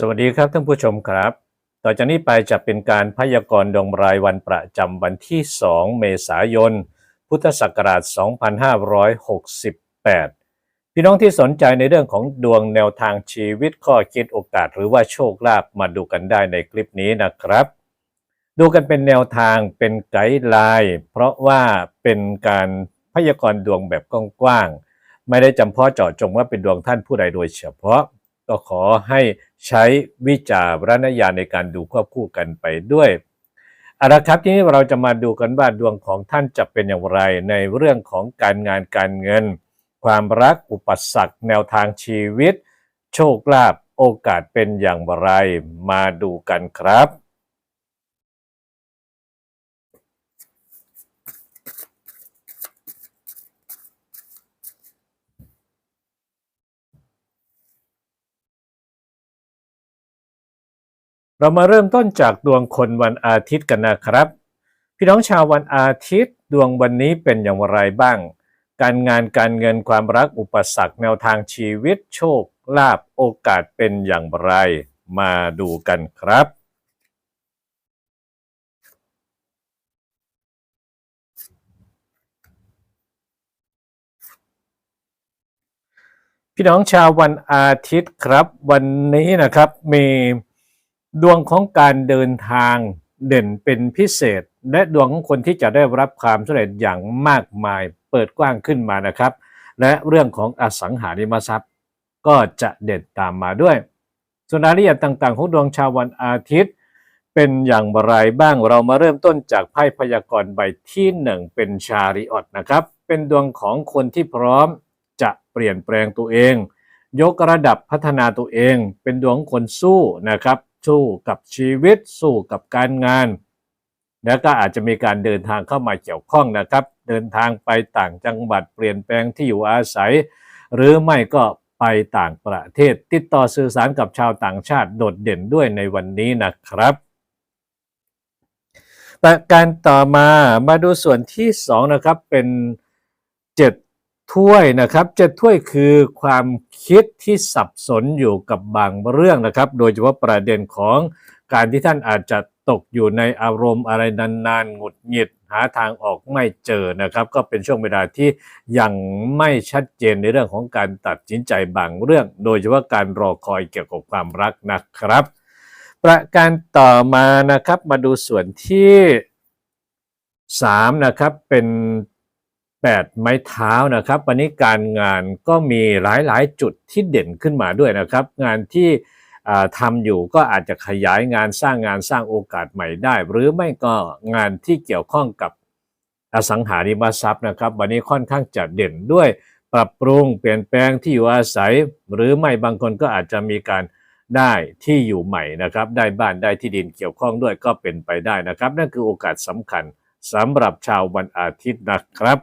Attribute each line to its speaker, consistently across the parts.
Speaker 1: สวัสดีครับท่านผู้ชมครับ ต่อจากนี้ไปจะเป็นการพยากรณ์ดวงรายวันประจำวันที่ 2 เมษายน พุทธศักราช 2568 พี่น้องที่สนใจในเรื่องของดวงแนวทางชีวิตข้อคิดโอกาสหรือว่าโชคลาภมาดูกันได้ในคลิปนี้นะครับ ดูกันเป็นแนวทางเป็นไกด์ไลน์เพราะว่าเป็นการพยากรณ์ดวงแบบกว้างๆไม่ได้จำเพาะเจาะจงว่าเป็นดวงท่านผู้ใดโดยเฉพาะ ก็ขอให้ใช้วิจารณญาณในการดูควบคู่กันไปด้วยเอาละครับทีนี้เราจะมาดูกันว่าดวงของท่านจะเป็นอย่างไร ในเรื่องของการงานการเงิน ความรักอุปสรรคแนวทางชีวิต โชคลาภโอกาสเป็นอย่างไร มาดูกันครับ เรามาเริ่มต้นจากดวงคนวันอาทิตย์กันนะครับ พี่น้องชาววันอาทิตย์ดวงวันนี้เป็นอย่างไรบ้าง การงานการเงินความรักอุปสรรคแนวทางชีวิตโชคลาภโอกาสเป็นอย่างไร มาดูกันครับพี่น้องชาววันอาทิตย์ครับ วันนี้นะครับมี ดวงของการเดินทางเด่นเป็นพิเศษ และดวงของคนที่จะได้รับความสำเร็จอย่างมากมายเปิดกว้างขึ้นมานะครับ และเรื่องของอสังหาริมทรัพย์ ก็จะเด่นตามมาด้วย ส่วนรายละเอียดต่างๆ ของดวงชาววันอาทิตย์ เป็นอย่างไรบ้างเรามาเริ่มต้นจากไพ่พยากรณ์ใบที่หนึ่งเป็นชาริออตนะครับ เป็นดวงของคนที่พร้อมจะเปลี่ยนแปลงตัวเอง ยกระดับพัฒนาตัวเอง เป็นดวงคนสู้นะครับ สู้กับชีวิต สู้กับการงาน แล้วก็อาจจะมีการเดินทางเข้ามาเกี่ยวข้องนะครับ เดินทางไปต่างจังหวัดเปลี่ยนแปลงที่อยู่อาศัย หรือไม่ก็ไปต่างประเทศ ติดต่อสื่อสารกับชาวต่างชาติโดดเด่นด้วยในวันนี้นะครับประการต่อมามาดูส่วนที่สองนะครับเป็น ถ้วยนะครับเจ็ดถ้วยคือความคิดที่สับสนอยู่กับบางเรื่องนะครับ โดยเฉพาะประเด็นของการที่ท่านอาจจะตกอยู่ในอารมณ์อะไรนานๆหงุดหงิดหาทางออกไม่เจอนะครับ ก็เป็นช่วงเวลาที่ยังไม่ชัดเจนในเรื่องของการตัดสินใจบางเรื่อง โดยเฉพาะการรอคอยเกี่ยวกับความรักนะครับ ประการต่อมานะครับมาดูส่วนที่3นะครับเป็น 8 ไม้เท้านะครับ วันนี้การงานก็มีหลายๆ จุดที่เด่นขึ้นมาด้วยนะครับ งานที่ทำอยู่ก็อาจจะขยายงานสร้างงานสร้างโอกาสใหม่ได้ หรือไม่ก็งานที่เกี่ยวข้องกับอสังหาริมทรัพย์นะครับ วันนี้ค่อนข้างจะเด่นด้วยปรับปรุงเปลี่ยนแปลงที่อยู่อาศัย หรือไม่บางคนก็อาจจะมีการได้ที่อยู่ใหม่นะครับ ได้บ้านได้ที่ดินเกี่ยวข้องด้วยก็เป็นไปได้นะครับ นั่นคือโอกาสสำคัญสำหรับชาววันอาทิตย์นะครับ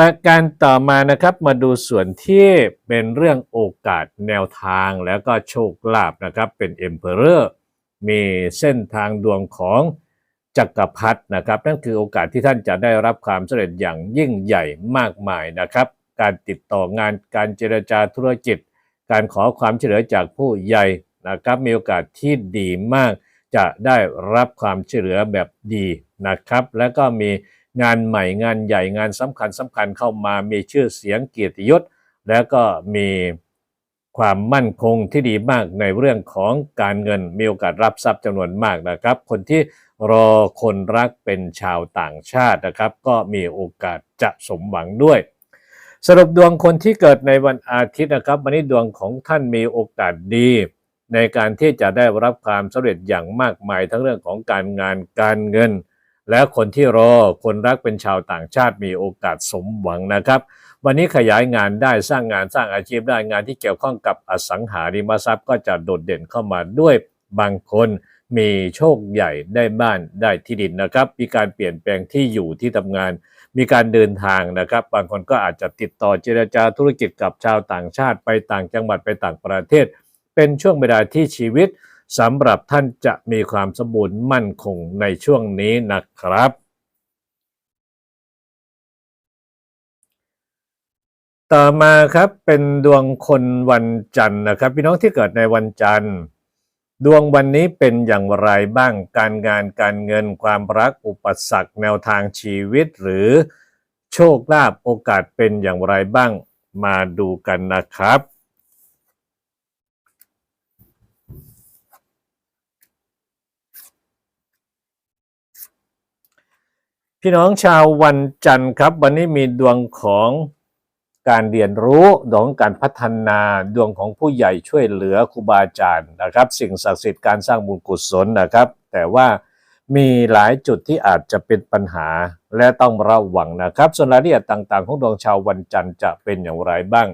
Speaker 1: ประการต่อมานะครับมาดูส่วนที่เป็นเรื่องโอกาสแนวทางแล้วก็โชคลาภนะครับเป็น Emperor มีเส้นทางดวงของจักรพรรดินะครับนั่นคือโอกาสที่ท่านจะได้รับความสำเร็จอย่างยิ่งใหญ่มากมายนะครับ การติดต่องานการเจรจาธุรกิจ การขอความช่วยเหลือจากผู้ใหญ่นะครับมีโอกาสที่ดีมาก จะได้รับความช่วยเหลือแบบดีนะครับ และก็มี งานใหม่งานใหญ่งานสำคัญสำคัญเข้ามามีชื่อเสียงเกียรติยศ แล้วก็มีความมั่นคงที่ดีมากในเรื่องของการเงินมีโอกาสรับทรัพย์จำนวนมากนะครับ คนที่รอคนรักเป็นชาวต่างชาตินะครับ ก็มีโอกาสจะสมหวังด้วย สรุปดวงคนที่เกิดในวันอาทิตย์นะครับ วันนี้ดวงของท่านมีโอกาสดี ในการที่จะได้รับความสำเร็จอย่างมากมายทั้งเรื่องของการงานการเงิน และคนที่รอคนรักเป็นชาวต่างชาติมีโอกาสสมหวังนะครับ วันนี้ขยายงานได้สร้างงานสร้างอาชีพได้งานที่เกี่ยวข้องกับอสังหาริมทรัพย์ก็จะโดดเด่นเข้ามาด้วยบางคนมีโชคใหญ่ได้บ้านได้ที่ดินนะครับ มีการเปลี่ยนแปลงที่อยู่ที่ทำงาน มีการเดินทางนะครับ บางคนก็อาจจะติดต่อเจรจาธุรกิจกับชาวต่างชาติไปต่างจังหวัดไปต่างประเทศ เป็นช่วงเวลาที่ชีวิต สำหรับท่านจะมีความสมบูรณ์มั่นคงในช่วงนี้นะครับ ต่อมาครับเป็นดวงคนวันจันทร์นะครับ พี่น้องที่เกิดในวันจันทร์ ดวงวันนี้เป็นอย่างไรบ้างการงานการเงินความรักอุปสรรคแนวทางชีวิตหรือโชคลาภโอกาสเป็นอย่างไรบ้างมาดูกันนะครับ พี่น้องชาววันจันทร์ครับ วันนี้มีดวงของการเรียนรู้ดวงการพัฒนาดวงของผู้ใหญ่ช่วยเหลือครูบาอาจารย์นะครับ สิ่งศักดิ์สิทธิ์การสร้างบุญกุศลนะครับ แต่ว่ามีหลายจุดที่อาจจะเป็นปัญหาและต้องระวังนะครับ ส่วนรายละเอียดต่างๆ ของดวงชาววันจันทร์จะเป็นอย่างไรบ้าง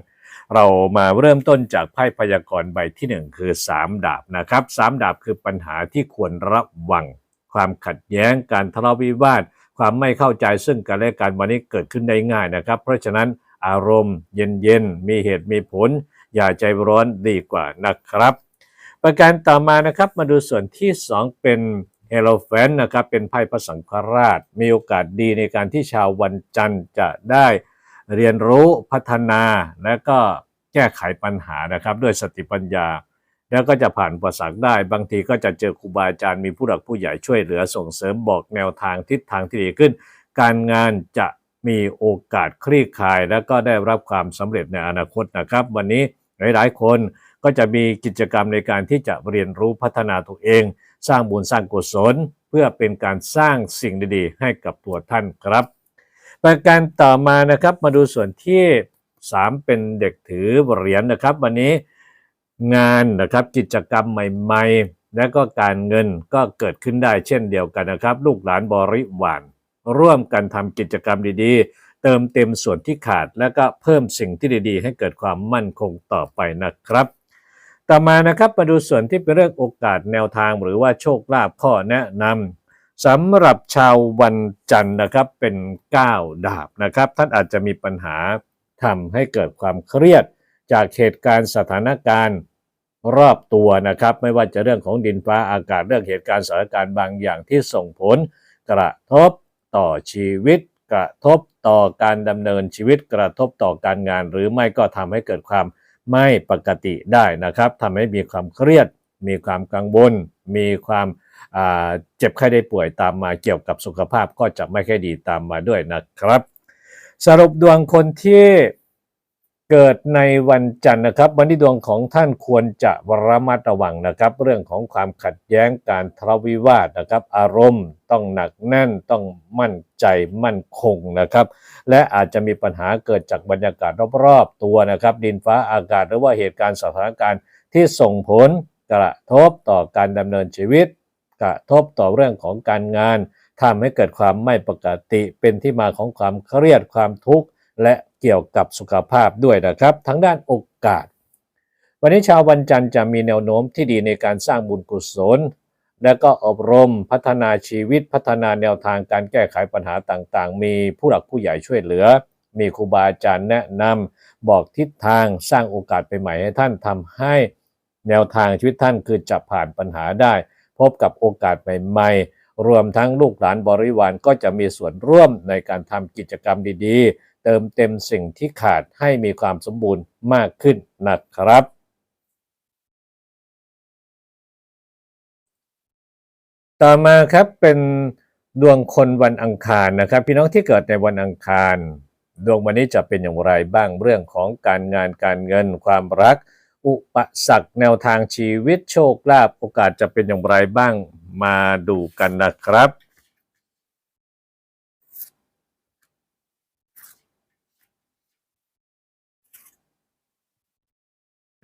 Speaker 1: เรามาเริ่มต้นจากไพ่พยากรณ์ใบที่หนึ่งคือ 3 ดาบนะครับสามดาบคือปัญหาที่ควรระวัง ความขัดแย้งการทะเลาะวิวาท ความไม่เข้าใจซึ่งกันและกันวันนี้เกิดขึ้นได้ง่ายนะครับ เพราะฉะนั้นอารมณ์เย็นๆ มีเหตุมีผล อย่าใจร้อนดีกว่านะครับ ประการต่อมานะครับมาดูส่วนที่ 2 เป็นเฮโลแฟนนะครับเป็นไพ่พระสังฆราช มีโอกาสดีในการที่ชาววันจันทร์จะได้เรียนรู้พัฒนาและก็แก้ไขปัญหานะครับ ด้วยสติปัญญา แล้วก็จะผ่านอุปสรรคได้ บางทีก็จะเจอครูบาอาจารย์มีผู้หลักผู้ใหญ่ช่วยเหลือส่งเสริมบอกแนวทางทิศทางที่ดีขึ้น การงานจะมีโอกาสคลี่คลาย และก็ได้รับความสำเร็จในอนาคตนะครับ วันนี้หลาย ๆ คนก็จะมีกิจกรรมในการที่จะเรียนรู้พัฒนาตัวเอง สร้างบุญสร้างกุศล เพื่อเป็นการสร้างสิ่งดีๆ ให้กับตัวท่านครับ ประการต่อมานะครับมาดูส่วนที่ 3 เป็นเด็กถือเหรียญนะครับ วันนี้ งานนะครับกิจกรรมใหม่ ๆ และก็การเงินก็เกิดขึ้นได้เช่นเดียวกันนะครับ ลูกหลานบริวารร่วมกันทำกิจกรรมดีๆ เติมเต็มส่วนที่ขาดและก็เพิ่มสิ่งที่ดีๆ ให้เกิดความมั่นคงต่อไปนะครับ ต่อมานะครับมาดูส่วนที่เป็นเรื่องโอกาสแนวทางหรือว่าโชคลาภข้อแนะนำสำหรับชาววันจันทร์นะครับเป็น 9 ดาบนะครับ ท่านอาจจะมีปัญหาทำให้เกิดความเครียด จากเหตุการณ์สถานการณ์รอบตัวนะครับ ไม่ว่าจะเรื่องของดินฟ้าอากาศเรื่องเหตุการณ์สถานการณ์บางอย่างที่ส่งผล กระทบต่อชีวิต กระทบต่อการดำเนินชีวิต กระทบต่อการงาน หรือไม่ก็ทำให้เกิดความไม่ปกติได้นะครับทำให้มีความเครียด มีความกังวล มีความเจ็บไข้ได้ป่วยตามมาเกี่ยวกับสุขภาพก็จะไม่ค่อยดีตามมาด้วยนะครับ สรุปดวงคนที่ เกิดในวันจันทร์นะครับ วันที่ดวงของท่านควรจะระมัดระวังนะครับ เรื่องของความขัดแย้งการทะเลาะวิวาทนะครับ อารมณ์ต้องหนักแน่นต้องมั่นใจมั่นคงนะครับ และอาจจะมีปัญหาเกิดจากบรรยากาศรอบๆตัวนะครับ ดินฟ้าอากาศหรือว่าเหตุการณ์สถานการณ์ที่ส่งผลกระทบต่อการดำเนินชีวิต กระทบต่อเรื่องของการงานทำให้เกิดความไม่ปกติเป็นที่มาของความเครียดความทุกข์และ เกี่ยวกับสุขภาพด้วยนะครับทั้งด้านโอกาส วันนี้ชาววันจันทร์จะมีแนวโน้มที่ดีในการสร้างบุญกุศล และก็อบรมพัฒนาชีวิตพัฒนาแนวทางการแก้ไขปัญหาต่างๆ มีผู้หลักผู้ใหญ่ช่วยเหลือ มีครูบาอาจารย์แนะนำบอกทิศทางสร้างโอกาสไปใหม่ให้ท่านทำให้แนวทางชีวิตท่านคือจะผ่านปัญหาได้ พบกับโอกาสใหม่ๆรวมทั้งลูกหลานบริวารก็จะมีส่วนร่วมในการทำกิจกรรมดีๆ เติมเต็มสิ่งที่ขาดให้มีความสมบูรณ์มากขึ้นนะครับ ต่อมาครับเป็นดวงคนวันอังคารนะครับ พี่น้องที่เกิดในวันอังคาร ดวงวันนี้จะเป็นอย่างไรบ้างเรื่องของการงานการเงินความรัก อุปสรรคแนวทางชีวิตโชคลาภโอกาสจะเป็นอย่างไรบ้างมาดูกันนะครับ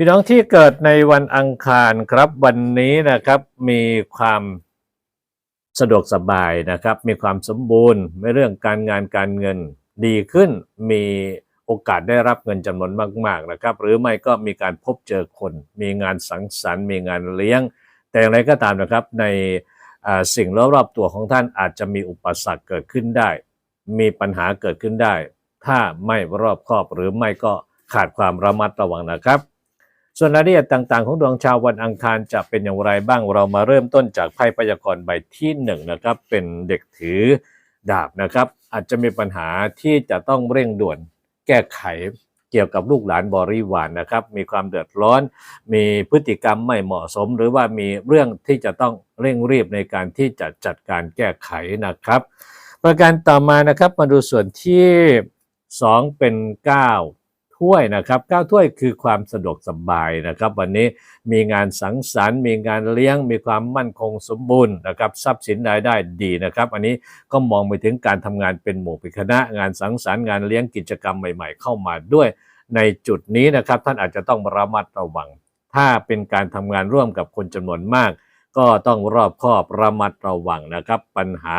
Speaker 1: พี่น้องที่เกิดในวันอังคารครับวันนี้นะครับมีความสะดวกสบายนะครับ มีความสมบูรณ์ในเรื่องการงานการเงินดีขึ้น มีโอกาสได้รับเงินจำนวนมาก ๆนะครับ หรือไม่ก็มีการพบเจอคน มีงานสังสรรค์ มีงานเลี้ยง แต่อย่างไรก็ตามนะครับในสิ่งรอบๆตัวของท่านอาจจะมีอุปสรรคเกิดขึ้นได้ มีปัญหาเกิดขึ้นได้ ถ้าไม่รอบคอบหรือไม่ก็ขาดความระมัดระวังนะครับ ส่วนรายละเอียดต่างๆ ของดวงชาววันอังคารจะเป็นอย่างไรบ้างเรามาเริ่มต้นจากไพ่พยากรณ์ใบที่หนึ่งนะครับ เป็นเด็กถือดาบนะครับ อาจจะมีปัญหาที่จะต้องเร่งด่วนแก้ไขเกี่ยวกับลูกหลานบริวารนะครับ มีความเดือดร้อน มีพฤติกรรมไม่เหมาะสม หรือว่ามีเรื่องที่จะต้องเร่งรีบในการที่จะจัดการแก้ไขนะครับ ประการต่อมานะครับมาดูส่วนที่ 2 เป็น 9 ถ้วยนะครับ9ถ้วยคือความสะดวกสบายนะครับ วันนี้มีงานสังสรรค์มีงานเลี้ยง มีความมั่นคงสมบูรณ์นะครับทรัพย์สินรายได้ดีนะครับ อันนี้ก็มองไปถึงการทำงานเป็นหมู่เป็นคณะ งานสังสรรค์งานเลี้ยงกิจกรรมใหม่ ๆ เข้ามาด้วย ในจุดนี้นะครับท่านอาจจะต้องระมัดระวัง ถ้าเป็นการทำงานร่วมกับคนจำนวนมากก็ต้องรอบคอบระมัดระวังนะครับ ปัญหา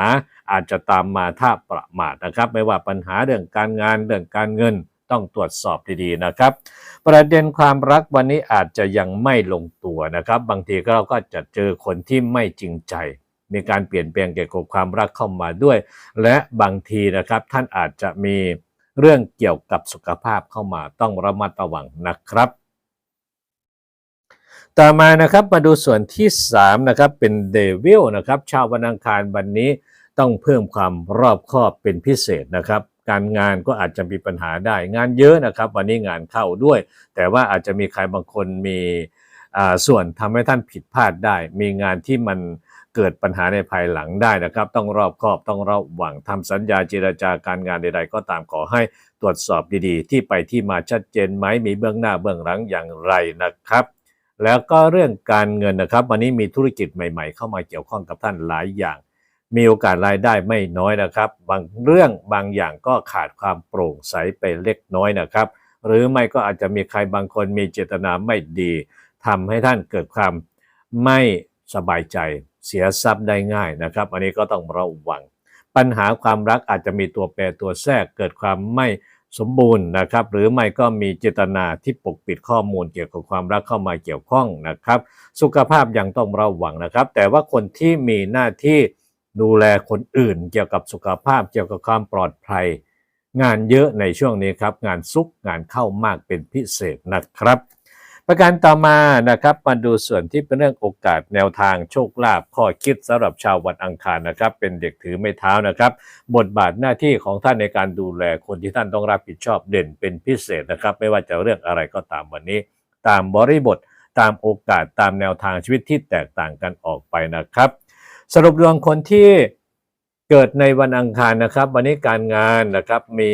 Speaker 1: อาจจะตามมาถ้าประมาทนะครับ ไม่ว่าปัญหาเรื่องการงานเรื่องการเงิน ต้องตรวจสอบดีๆนะครับ ประเด็นความรักวันนี้อาจจะยังไม่ลงตัวนะครับ บางทีเราก็จะเจอคนที่ไม่จริงใจ มีการเปลี่ยนแปลงเกี่ยวกับความรักเข้ามาด้วย และบางทีนะครับท่านอาจจะมีเรื่องเกี่ยวกับสุขภาพเข้ามาต้องระมัดระวังนะครับ ต่อมานะครับมาดูส่วนที่3นะครับเป็นเดวิลนะครับชาววันอังคารวันนี้ต้องเพิ่มความรอบคอบเป็นพิเศษนะครับ การงานก็อาจจะมีปัญหาได้งานเยอะนะครับ วันนี้งานเข้าด้วย แต่ว่าอาจจะมีใครบางคนมีส่วนทำให้ท่านผิดพลาดได้ มีงานที่มันเกิดปัญหาในภายหลังได้นะครับ ต้องรอบคอบต้องระวังทำสัญญาเจรจาการงานใด ๆ ก็ตามขอให้ตรวจสอบดีๆ ที่ไปที่มาชัดเจนไหมมีเบื้องหน้าเบื้องหลังอย่างไรนะครับ แล้วก็เรื่องการเงินนะครับ วันนี้มีธุรกิจใหม่ ๆ เข้ามาเกี่ยวข้องกับท่านหลายอย่าง มีโอกาสรายได้ไม่น้อยนะครับ บางเรื่องบางอย่างก็ขาดความโปร่งใสไปเล็กน้อยนะครับ หรือไม่ก็อาจจะมีใครบางคนมีเจตนาไม่ดีทำให้ท่านเกิดความไม่สบายใจเสียทรัพย์ได้ง่ายนะครับ อันนี้ก็ต้องระวัง ปัญหาความรักอาจจะมีตัวแปรตัวแทรกเกิดความไม่สมบูรณ์นะครับ หรือไม่ก็มีเจตนาที่ปกปิดข้อมูลเกี่ยวกับความรักเข้ามาเกี่ยวข้องนะครับ สุขภาพยังต้องระวังนะครับ แต่ว่าคนที่มีหน้าที่ ดูแลคนอื่น เกี่ยวกับสุขภาพเกี่ยวกับความปลอดภัย งานเยอะในช่วงนี้ครับ งานซุกงานเข้ามากเป็นพิเศษนะครับ ประการต่อมานะครับมาดูส่วนที่เป็นเรื่องโอกาสแนวทางโชคลาภข้อคิดสำหรับชาววันอังคารนะครับ เป็นเด็กถือไม้เท้านะครับ บทบาทหน้าที่ของท่านในการดูแลคนที่ท่านต้องรับผิดชอบเด่นเป็นพิเศษนะครับ ไม่ว่าจะเรื่องอะไรก็ตามวันนี้ ตามบริบทตามโอกาสตามแนวทางชีวิตที่แตกต่างกันออกไปนะครับ สรุปดวงคนที่เกิดในวันอังคารนะครับ วันนี้การงานนะครับมี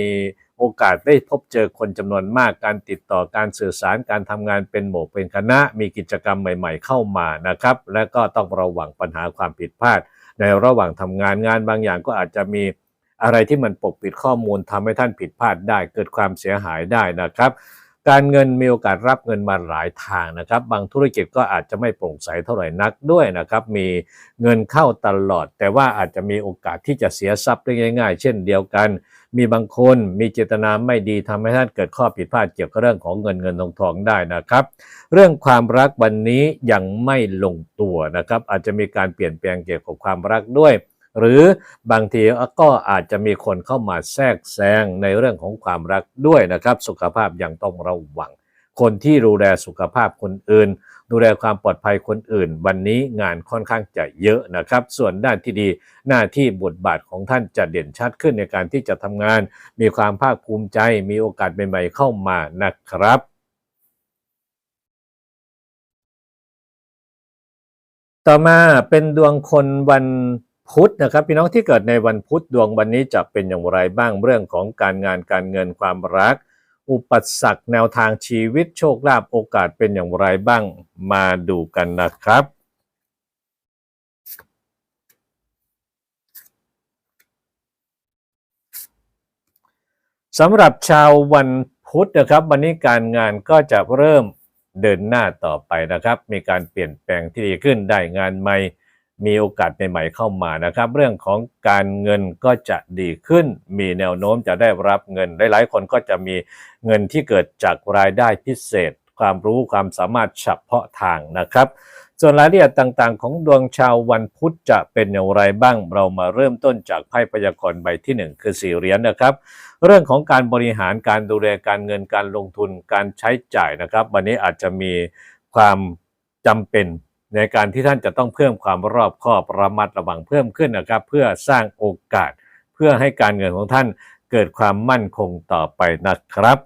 Speaker 1: โอกาสได้พบเจอคนจำนวนมากการติดต่อการสื่อสารการทำงานเป็นหมู่เป็นคณะ มีกิจกรรมใหม่ ๆ เข้ามานะครับ และก็ต้องระวังปัญหาความผิดพลาด ในระหว่างทำงานงานบางอย่างก็อาจจะมีอะไรที่มันปกปิดข้อมูลทำให้ท่านผิดพลาดได้ เกิดความเสียหายได้นะครับ การเงินมีโอกาสรับเงินมาหลายทางนะครับ บางธุรกิจก็อาจจะไม่โปร่งใสเท่าไหร่นักด้วยนะครับ มีเงินเข้าตลอด แต่ว่าอาจจะมีโอกาสที่จะเสียทรัพย์ได้ง่าย ๆ เช่นเดียวกัน มีบางคนมีเจตนาไม่ดีทำให้ท่านเกิดข้อผิดพลาดเกี่ยวกับเรื่องของเงินเงินทองทองได้นะครับ เรื่องความรักวันนี้ยังไม่ลงตัวนะครับ อาจจะมีการเปลี่ยนแปลงเกี่ยวกับความรักด้วย หรือบางทีก็อาจจะมีคนเข้ามาแทรกแซงในเรื่องของความรักด้วยนะครับ สุขภาพยังต้องระวัง คนที่ดูแลสุขภาพคนอื่น ดูแลความปลอดภัยคนอื่น วันนี้งานค่อนข้างจะเยอะนะครับ ส่วนด้านที่ดีหน้าที่บทบาทของท่านจะเด่นชัดขึ้นในการที่จะทำงาน มีความภาคภูมิใจ มีโอกาสใหม่ๆเข้ามานะครับต่อมาเป็นดวงคนวัน พุธนะครับพี่น้องที่เกิดในวันพุธดวงวันนี้จะเป็นอย่างไรบ้างเรื่องของการงานการเงินความรัก อุปสรรคแนวทางชีวิตโชคลาภโอกาสเป็นอย่างไรบ้างมาดูกันนะครับสำหรับชาววันพุธนะครับ วันนี้การงานก็จะเริ่มเดินหน้าต่อไปนะครับ มีการเปลี่ยนแปลงที่ดีขึ้นได้งานใหม่ มีโอกาสใหม่ๆเข้ามานะครับ เรื่องของการเงินก็จะดีขึ้น มีแนวโน้มจะได้รับเงิน หลายๆ คนก็จะมีเงินที่เกิดจากรายได้พิเศษ ความรู้ความสามารถเฉพาะทางนะครับ ส่วนรายละเอียดต่างๆ ของดวงชาววันพุธจะเป็นอย่างไรบ้าง เรามาเริ่มต้นจากไพ่พยากรณ์ใบที่หนึ่งคือสี่เหรียญนะครับ เรื่องของการบริหารการดูแลการเงินการลงทุนการใช้จ่ายนะครับ วันนี้อาจจะมีความจำเป็น ในการที่ท่านจะต้องเพิ่มความรอบคอบระมัดระวังเพิ่มขึ้นนะครับ เพื่อสร้างโอกาส เพื่อให้การเงินของท่านเกิดความมั่นคงต่อไปนะครับ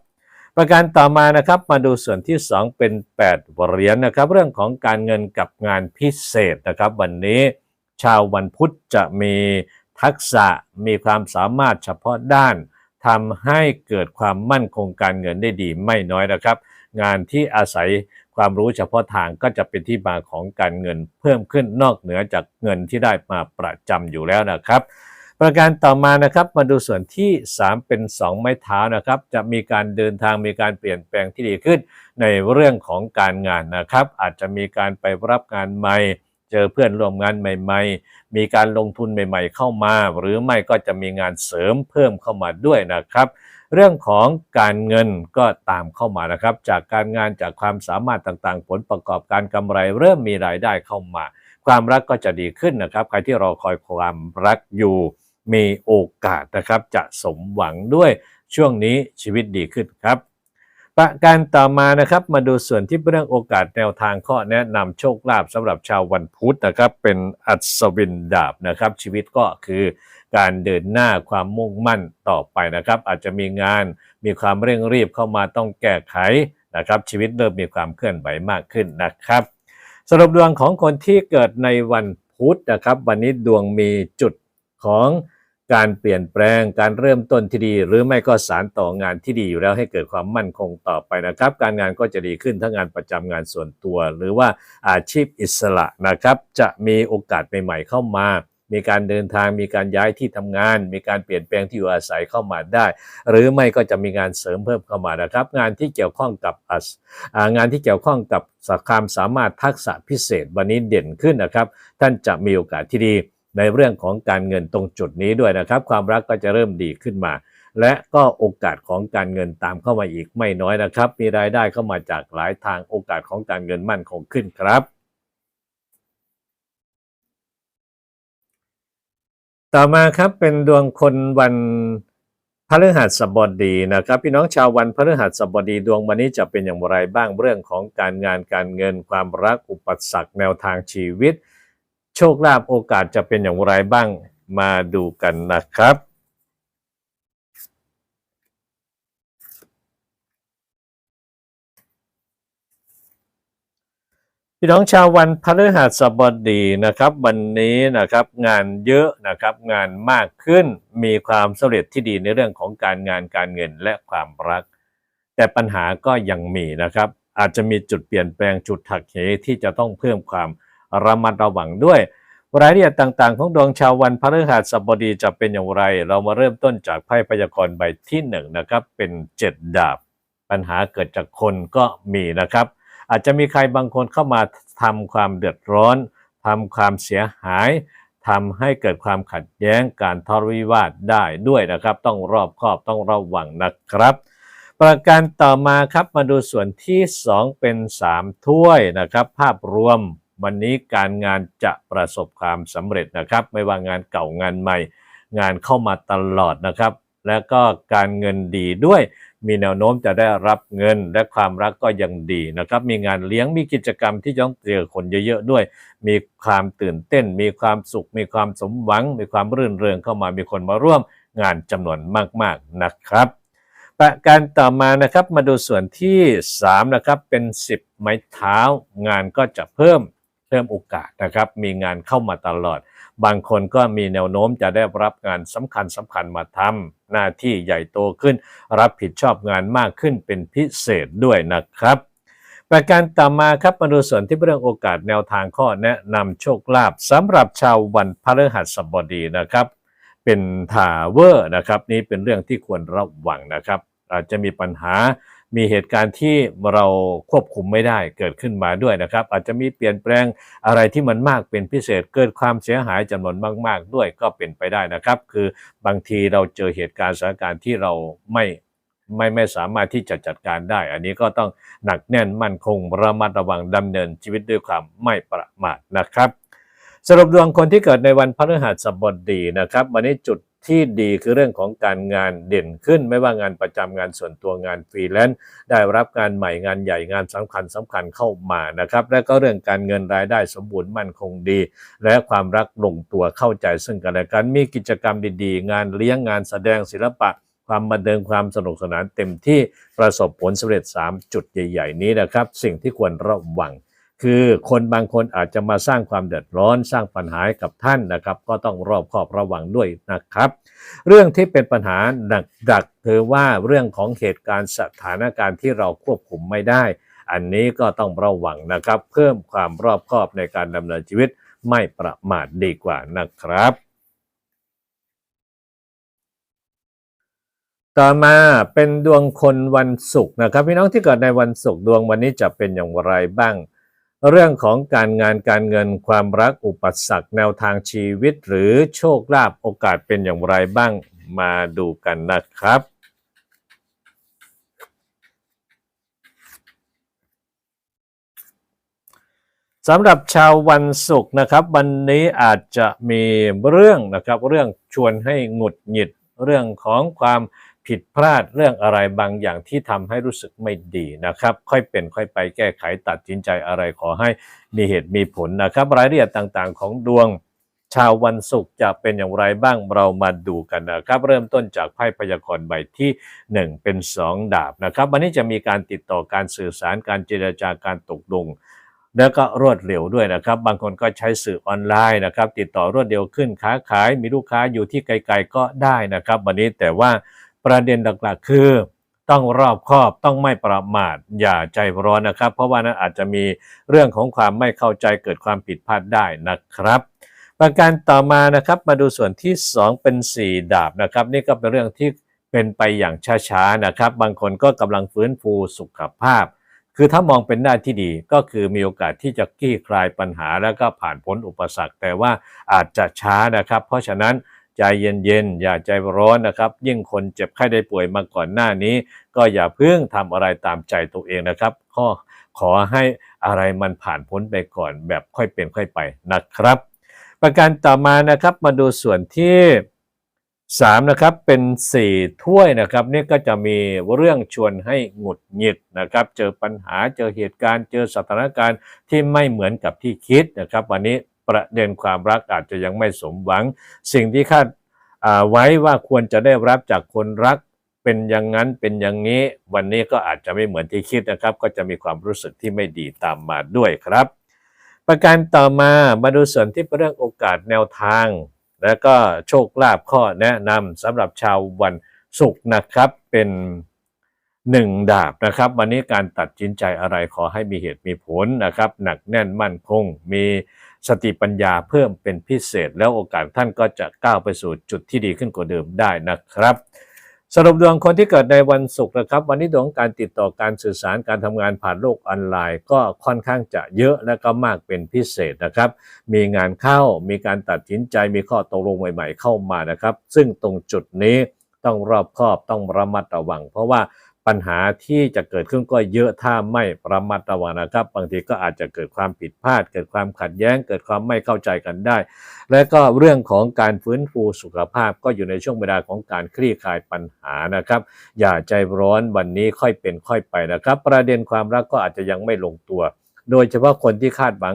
Speaker 1: ประการต่อมานะครับมาดูส่วนที่ 2 เป็น 8 เหรียญนะครับ เรื่องของการเงินกับงานพิเศษนะครับ วันนี้ชาววันพุธจะมีทักษะมีความสามารถเฉพาะด้านทำให้เกิดความมั่นคงการเงินได้ดีไม่น้อยนะครับ งานที่อาศัย ความรู้เฉพาะทางก็จะเป็นที่มาของการเงินเพิ่มขึ้นนอกเหนือจากเงินที่ได้มาประจำอยู่แล้วนะครับ ประการต่อมานะครับมาดูส่วนที่ 3 เป็น 2 ไม้เท้านะครับ จะมีการเดินทางมีการเปลี่ยนแปลงที่ดีขึ้น ในเรื่องของการงานนะครับ อาจจะมีการไปรับงานใหม่เจอเพื่อนร่วมงานใหม่ ๆ มีการลงทุนใหม่ ๆ เข้ามา หรือไม่ก็จะมีงานเสริมเพิ่มเข้ามาด้วยนะครับ เรื่องของการเงินก็ตามเข้ามานะครับ จากการงานจากความสามารถต่างๆ ผลประกอบการกำไร เริ่มมีรายได้เข้ามา ความรักก็จะดีขึ้นนะครับ ใครที่รอคอยความรักอยู่ มีโอกาสนะครับจะสมหวังด้วยช่วงนี้ชีวิตดีขึ้นครับ ประการต่อมานะครับมาดูส่วนที่เรื่องโอกาสแนวทางข้อแนะนำโชคลาภสำหรับชาววันพุธนะครับ เป็นอัศวินดาบนะครับ ชีวิตก็คือ การเดินหน้าความมุ่งมั่นต่อไปนะครับ อาจจะมีงานมีความเร่งรีบเข้ามาต้องแก้ไขนะครับ ชีวิตเริ่มมีความเคลื่อนไหวมากขึ้นนะครับสรุปดวงของคนที่เกิดในวันพุธนะครับ วันนี้ดวงมีจุดของการเปลี่ยนแปลงการเริ่มต้นที่ดี หรือไม่ก็สารต่องานที่ดีอยู่แล้วให้เกิดความมั่นคงต่อไปนะครับ การงานก็จะดีขึ้นทั้งงานประจำงานส่วนตัว หรือว่าอาชีพอิสระนะครับ จะมีโอกาสใหม่ๆเข้ามา มีการเดินทางมีการย้ายที่ทำงาน มีการเปลี่ยนแปลงที่อยู่อาศัยเข้ามาได้ หรือไม่ก็จะมีงานเสริมเพิ่มเข้ามานะครับ งานที่เกี่ยวข้องกับงานที่เกี่ยวข้องกับสความสามารถทักษะพิเศษวันนี้เด่นขึ้นนะครับ ท่านจะมีโอกาสที่ดีในเรื่องของการเงินตรงจุดนี้ด้วยนะครับ ความรักก็จะเริ่มดีขึ้นมา และก็โอกาสของการเงินตามเข้ามาอีกไม่น้อยนะครับ มีรายได้เข้ามาจากหลายทางโอกาสของการเงินมั่นคงขึ้นครับ ต่อมาครับเป็นดวงคนวันพฤหัสบดีนะครับ พี่น้องชาววันพฤหัสบดีดวงวันนี้จะเป็นอย่างไรบ้างเรื่องของการงานการเงินความรักอุปสรรคแนวทางชีวิต โชคลาภโอกาสจะเป็นอย่างไรบ้างมาดูกันนะครับ พี่น้องชาววันพฤหัสบดีนะครับ วันนี้นะครับงานเยอะนะครับงานมากขึ้นมีความสำเร็จที่ดีในเรื่องของการงานการเงินและความรัก แต่ปัญหาก็ยังมีนะครับ อาจจะมีจุดเปลี่ยนแปลงจุดถักเหที่จะต้องเพิ่มความระมัดระวังด้วย รายละเอียดต่างๆ ของดวงชาววันพฤหัสบดีจะเป็นอย่างไร เรามาเริ่มต้นจากไพ่พยากรณ์ใบที่หนึ่งนะครับเป็นเจ็ดดาบ ปัญหาเกิดจากคนก็มีนะครับ อาจจะมีใครบางคนเข้ามาทำความเดือดร้อนทำความเสียหายทำให้เกิดความขัดแย้งการทะเลาะวิวาทได้ด้วยนะครับ ต้องรอบคอบต้องระวังนะครับ ประการต่อมาครับมาดูส่วนที่ 2 เป็น 3 ถ้วยนะครับ ภาพรวมวันนี้การงานจะประสบความสำเร็จนะครับ ไม่ว่างานเก่างานใหม่ งานเข้ามาตลอดนะครับ และก็การเงินดีด้วย มีแนวโน้มจะได้รับเงินและความรักก็ยังดีนะครับ มีงานเลี้ยงมีกิจกรรมที่ต้องเจอคนเยอะๆด้วย มีความตื่นเต้น มีความสุข มีความสมหวัง มีความรื่นเริงเข้ามามีคนมาร่วมงานจำนวนมากๆนะครับ ประการต่อมานะครับมาดูส่วนที่ 3 นะครับ เป็น 10 ไม้เท้า งานก็จะเพิ่มเพิ่มโอกาสนะครับ มีงานเข้ามาตลอด บางคนก็มีแนวโน้มจะได้รับงานสำคัญสำคัญมาทำหน้าที่ใหญ่โตขึ้น รับผิดชอบงานมากขึ้นเป็นพิเศษด้วยนะครับ ประการต่อมาครับมาดูส่วนที่เรื่องโอกาสแนวทางข้อแนะนำโชคลาภสำหรับชาววันพฤหัสบดีนะครับ เป็นทาวเวอร์นะครับ นี่เป็นเรื่องที่ควรระวังนะครับ อาจจะมีปัญหา มีเหตุการณ์ที่เราควบคุมไม่ได้เกิดขึ้นมาด้วยนะครับ อาจจะมีเปลี่ยนแปลงอะไรที่มันมากเป็นพิเศษเกิดความเสียหายจำนวนมาก ๆ ด้วยก็เป็นไปได้นะครับ คือบางทีเราเจอเหตุการณ์สถานการณ์ที่เราไม่ไม่ไม่สามารถที่จะจัดการได้ อันนี้ก็ต้องหนักแน่นมั่นคงระมัดระวังดำเนินชีวิตด้วยความไม่ประมาทนะครับ สรุปดวงคนที่เกิดในวันพฤหัสบดีนะครับ วันนี้จุด ที่ดีคือเรื่องของการงานเด่นขึ้น ไม่ว่างานประจำงานส่วนตัวงานฟรีแลนซ์ได้รับงานใหม่งานใหญ่งานสำคัญสำคัญเข้ามานะครับ และก็เรื่องการเงินรายได้สมบูรณ์มั่นคงดี และความรักลงตัวเข้าใจซึ่งกันและกันมีกิจกรรมดีๆ งานเลี้ยงงานแสดงศิลปะความบันเทิงความสนุกสนานเต็มที่ประสบผลสำเร็จ 3 จุดใหญ่ ๆ นี้นะครับ สิ่งที่ควรระวัง คือคนบางคนอาจจะมาสร้างความเดือดร้อนสร้างปัญหาให้กับท่านนะครับ ก็ต้องรอบคอบระวังด้วยนะครับ เรื่องที่เป็นปัญหาหนักดักคือว่าเรื่องของเหตุการณ์สถานการณ์ที่เราควบคุมไม่ได้ อันนี้ก็ต้องระวังนะครับ เพิ่มความรอบคอบในการดำเนินชีวิตไม่ประมาทดีกว่านะครับต่อมาเป็นดวงคนวันศุกร์นะครับ พี่น้องที่เกิดในวันศุกร์ดวงวันนี้จะเป็นอย่างไรบ้าง เรื่องของการงานการเงินความรักอุปสรรคแนวทางชีวิต หรือโชคลาภโอกาสเป็นอย่างไรบ้างมาดูกันนะครับ สำหรับชาววันศุกร์นะครับ วันนี้อาจจะมีเรื่องนะครับ เรื่องชวนให้หงุดหงิดเรื่องของความ ผิดพลาดเรื่องอะไรบางอย่างที่ทำให้รู้สึกไม่ดีนะครับ ค่อยเป็นค่อยไปแก้ไขตัดสินใจอะไรขอให้มีเหตุมีผลนะครับ รายละเอียดต่างๆ ของดวงชาววันศุกร์จะเป็นอย่างไรบ้างเรามาดูกันนะครับ เริ่มต้นจากไพ่พยากรณ์ใบที่ 1 เป็น 2 ดาบนะครับ วันนี้จะมีการติดต่อการสื่อสารการเจรจาการตกลงแล้วก็รวดเร็วด้วยนะครับ บางคนก็ใช้สื่อออนไลน์นะครับ ติดต่อรวดเร็วขึ้นค้าขายมีลูกค้าอยู่ที่ไกล ๆก็ได้นะครับ วันนี้แต่ว่า ประเด็นหลักๆ คือ ต้องรอบคอบต้องไม่ประมาทอย่าใจร้อนนะครับ เพราะว่านั้นอาจจะมีเรื่องของความไม่เข้าใจเกิดความผิดพลาดได้นะครับ ประการต่อมานะครับมาดูส่วนที่ 2 เป็น 4 ดาบนะครับ นี่ก็เป็นเรื่องที่เป็นไปอย่างช้าๆนะครับ บางคนก็กำลังฟื้นฟูสุขภาพ คือถ้ามองเป็นด้านที่ดีก็คือมีโอกาสที่จะคลี่คลายปัญหาแล้วก็ผ่านพ้นอุปสรรค แต่ว่าอาจจะช้านะครับ เพราะฉะนั้น ใจเย็นๆอย่าใจร้อนนะครับ ยิ่งคนเจ็บไข้ได้ป่วยมาก่อนหน้านี้ ก็อย่าเพิ่งทำอะไรตามใจตัวเองนะครับข้อขอให้อะไรมันผ่านพ้นไปก่อนแบบค่อยเป็นค่อยไปนะครับ ประการต่อมานะครับมาดูส่วนที่3นะครับเป็น 4 ถ้วยนะครับนี่ก็จะมีเรื่องชวนให้หงุดหงิดนะครับ เจอปัญหาเจอเหตุการณ์ เจอสถานการณ์ที่ไม่เหมือนกับที่คิดนะครับ วันนี้ ประเด็นความรักอาจจะยังไม่สมหวัง สิ่งที่คาดไว้ว่าควรจะได้รับจากคนรักเป็นอย่างนั้นเป็นอย่างนี้วันนี้ก็อาจจะไม่เหมือนที่คิดนะครับ ก็จะมีความรู้สึกที่ไม่ดีตามมาด้วยครับ ประการต่อมามาดูส่วนที่เป็นเรื่องโอกาสแนวทาง และก็โชคลาภข้อแนะนำสำหรับชาววันศุกร์นะครับเป็นหนึ่งดาบนะครับ วันนี้การตัดสินใจอะไรขอให้มีเหตุมีผลนะครับ หนักแน่นมั่นคง มี สติปัญญาเพิ่มเป็นพิเศษ แล้วโอกาสท่านก็จะก้าวไปสู่จุดที่ดีขึ้นกว่าเดิมได้นะครับ สรุปดวงคนที่เกิดในวันศุกร์นะครับ วันนี้ดวงการติดต่อการสื่อสารการทำงานผ่านโลกออนไลน์ ก็ค่อนข้างจะเยอะและก็มากเป็นพิเศษนะครับ มีงานเข้ามีการตัดสินใจมีข้อตกลงใหม่ ๆ เข้ามานะครับ ซึ่งตรงจุดนี้ต้องรอบคอบต้องระมัดระวัง เพราะว่า ปัญหาที่จะเกิดขึ้นก็เยอะถ้าไม่ระมัดระวังนะครับ บางทีก็อาจจะเกิดความผิดพลาด เกิดความขัดแย้ง เกิดความไม่เข้าใจกันได้ และก็เรื่องของการฟื้นฟูสุขภาพก็อยู่ในช่วงเวลาของการคลี่คลายปัญหานะครับ อย่าใจร้อนวันนี้ค่อยเป็นค่อยไปนะครับ ประเด็นความรักก็อาจจะยังไม่ลงตัว โดยเฉพาะคนที่คาดหวัง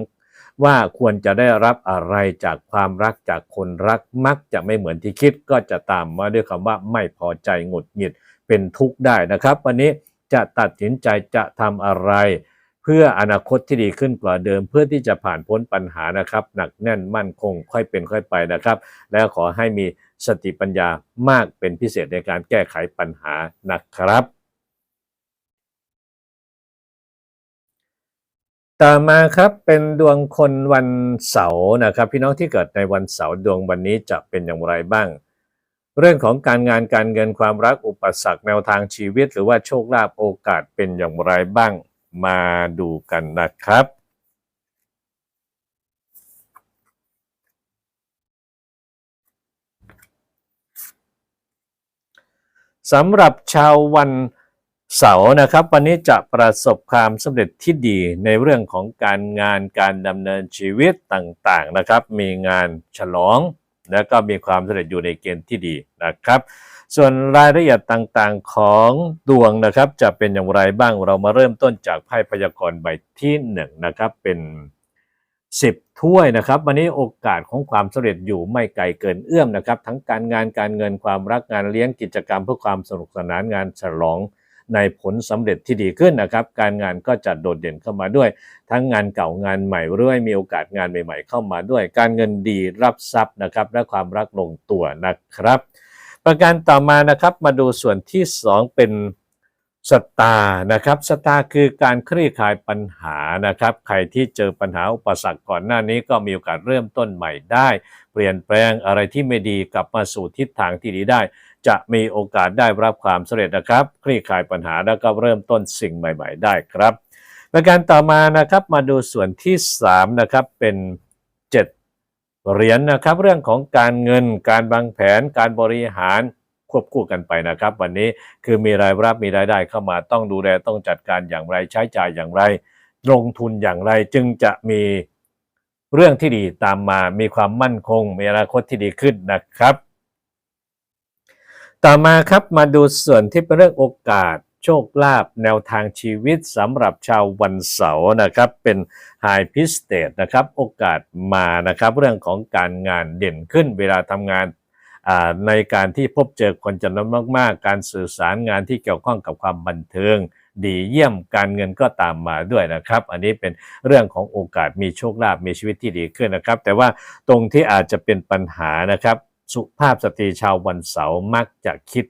Speaker 1: ว่าควรจะได้รับอะไรจากความรักจากคนรักมักจะไม่เหมือนที่คิดก็จะตามมาด้วยคำว่าไม่พอใจหงุดหงิด เป็นทุกข์ได้นะครับ วันนี้จะตัดสินใจจะทำอะไร เพื่ออนาคตที่ดีขึ้นกว่าเดิม เพื่อที่จะผ่านพ้นปัญหานะครับ หนักแน่นมั่นคงค่อยเป็นค่อยไปนะครับ แล้วขอให้มีสติปัญญามากเป็นพิเศษในการแก้ไขปัญหานะครับต่อมาครับเป็นดวงคนวันเสาร์นะครับ พี่น้องที่เกิดในวันเสาร์ดวงวันนี้จะเป็นอย่างไรบ้าง เรื่องของการงานการเงินความรักอุปสรรคแนวทางชีวิต หรือว่าโชคลาภโอกาสเป็นอย่างไรบ้างมาดูกันนะครับ สำหรับชาววันเสาร์นะครับ วันนี้จะประสบความสำเร็จที่ดีในเรื่องของการงานการดำเนินชีวิตต่างๆนะครับ มีงานฉลอง และก็มีความสำเร็จอยู่ในเกณฑ์ที่ดีนะครับ ส่วนรายละเอียดต่างๆของดวงนะครับ จะเป็นอย่างไรบ้างเรามาเริ่มต้นจากไพ่พยากรณ์ใบที่หนึ่งนะครับเป็น10ถ้วยนะครับ วันนี้โอกาสของความสำเร็จอยู่ไม่ไกลเกินเอื้อมนะครับ ทั้งการงานการเงินความรักงานเลี้ยงกิจกรรมเพื่อความสนุกสนานงานฉลอง ในผลสำเร็จที่ดีขึ้นนะครับ การงานก็จะโดดเด่นเข้ามาด้วย ทั้งงานเก่างานใหม่เรื่อยมีโอกาสงานใหม่ ๆ เข้ามาด้วย การเงินดีรับทรัพย์นะครับและความรักลงตัวนะครับ ประการต่อมานะครับมาดูส่วนที่ 2 เป็นสตาร์นะครับสตาร์คือการคลี่คลายปัญหานะครับ ใครที่เจอปัญหาอุปสรรคก่อนหน้านี้ก็มีโอกาสเริ่มต้นใหม่ได้ เปลี่ยนแปลงอะไรที่ไม่ดีกลับมาสู่ทิศทางที่ดีได้ จะมีโอกาสได้รับความสำเร็จนะครับ คลี่คลายปัญหาแล้วก็เริ่มต้นสิ่งใหม่ ๆ ได้ครับประการต่อมานะครับมาดูส่วนที่3นะครับเป็น 7 เหรียญนะครับเรื่องของการเงินการวางแผนการบริหารควบคู่กันไปนะครับ วันนี้คือมีรายรับมีรายได้เข้ามาต้องดูแลต้องจัดการอย่างไรใช้จ่ายอย่างไร ลงทุนอย่างไรจึงจะมีเรื่องที่ดีตามมา มีความมั่นคง มีอนาคตที่ดีขึ้นนะครับ ต่อมาครับมาดูส่วนที่เป็นเรื่องโอกาสโชคลาภแนวทางชีวิตสำหรับชาววันเสาร์นะครับ เป็นไฮพิสเตตนะครับโอกาสมานะครับ เรื่องของการงานเด่นขึ้นเวลาทำงานในการที่พบเจอคนจำนวนมาก ๆ การสื่อสารงานที่เกี่ยวข้องกับความบันเทิง ดีเยี่ยมการเงินก็ตามมาด้วยนะครับ อันนี้เป็นเรื่องของโอกาสมีโชคลาภมีชีวิตที่ดีขึ้นนะครับ แต่ว่าตรงที่อาจจะเป็นปัญหานะครับ สุภาพสตรีชาววันเสาร์มักจะคิด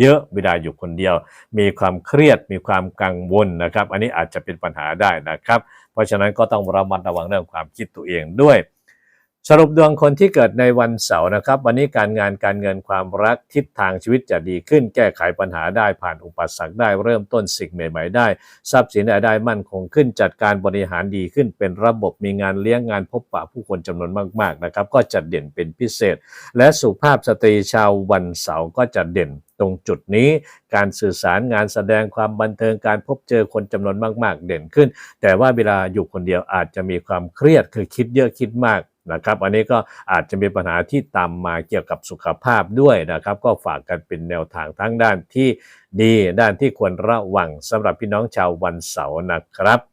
Speaker 1: เยอะเวลาอยู่คนเดียว มีความเครียดมีความกังวลนะครับ อันนี้อาจจะเป็นปัญหาได้นะครับ เพราะฉะนั้นก็ต้องระมัดระวังเรื่องความคิดตัวเองด้วย สรุปดวงคนที่เกิดในวันเสาร์นะครับ วันนี้การงานการเงินความรักทิศทางชีวิตจะดีขึ้น แก้ไขปัญหาได้ผ่านอุปสรรคได้เริ่มต้นสิ่งใหม่ๆได้ ทรัพย์สินรายได้มั่นคงขึ้น จัดการบริหารดีขึ้น เป็นระบบมีงานเลี้ยงงานพบปะผู้คนจำนวนมากๆนะครับ ก็จะเด่นเป็นพิเศษ และสุภาพสตรีชาววันเสาร์ก็จะเด่นตรงจุดนี้การสื่อสารงานแสดงความบันเทิงการพบเจอคนจำนวนมาก ๆ เด่นขึ้น แต่ว่าเวลาอยู่คนเดียวอาจจะมีความเครียดคือคิดเยอะคิดมาก นะครับอันนี้ก็อาจจะมีปัญหาที่ตามมาเกี่ยวกับสุขภาพด้วยนะครับ ก็ฝากกันเป็นแนวทางทั้งด้านที่ดีด้านที่ควรระวังสำหรับพี่น้องชาววันเสาร์นะครับ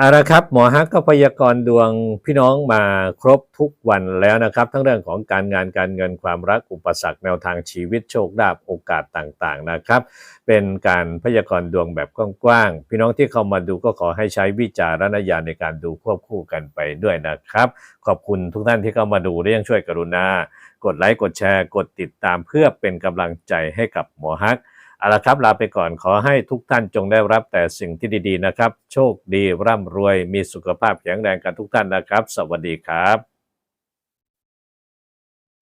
Speaker 1: เอาละครับหมอฮักก็พยากรณ์ดวงพี่น้องมาครบทุกวันแล้วนะครับ ทั้งเรื่องของการงานการเงินความรักอุปสรรคแนวทางชีวิตโชคลาภโอกาสต่างๆนะครับ เป็นการพยากรณ์ดวงแบบกว้างๆพี่น้องที่เข้ามาดูก็ขอให้ใช้วิจารณญาณในการดูควบคู่กันไปด้วยนะครับ ขอบคุณทุกท่านที่เข้ามาดูและยังช่วยกรุณา กดไลค์กดแชร์ กดติดตามเพื่อเป็นกำลังใจให้กับหมอฮัก เอาละครับลาไปก่อนขอให้ทุกท่านจงได้รับแต่สิ่งที่ดีๆนะครับ โชคดีร่ำรวยมีสุขภาพแข็งแรงกันทุกท่านนะครับ สวัสดีครับ